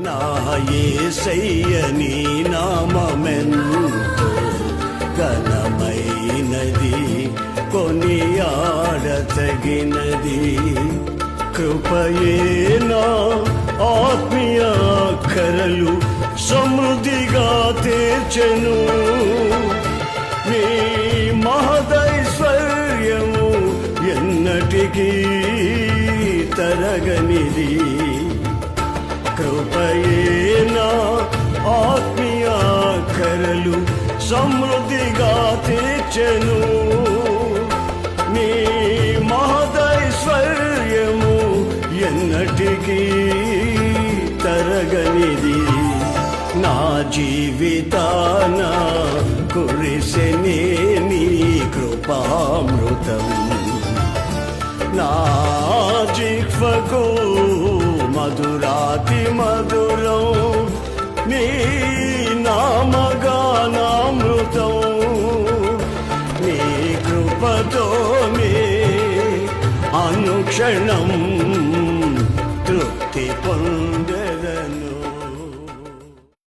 నా యేసయ్య నీ నామమెంతో ఘనమైనది కొనియాడతగినది. కృపయేనా ఆత్మీయ కరలు సమృద్ధిగా తీర్చెను. నీ మహదైశ్వర్యము ఎన్నటికీ తరగనిది. కరలు సమృద్ధిగా తీర్చెను. నీ మహదైశ్వర్యము ఎన్నటికీ తరగనిది. నా జీవితాన కురిసెనే నీ కృపామృతం. నా జీవకు మధురాతి మధురం నీ నీ కృపతో మే అనుక్షణం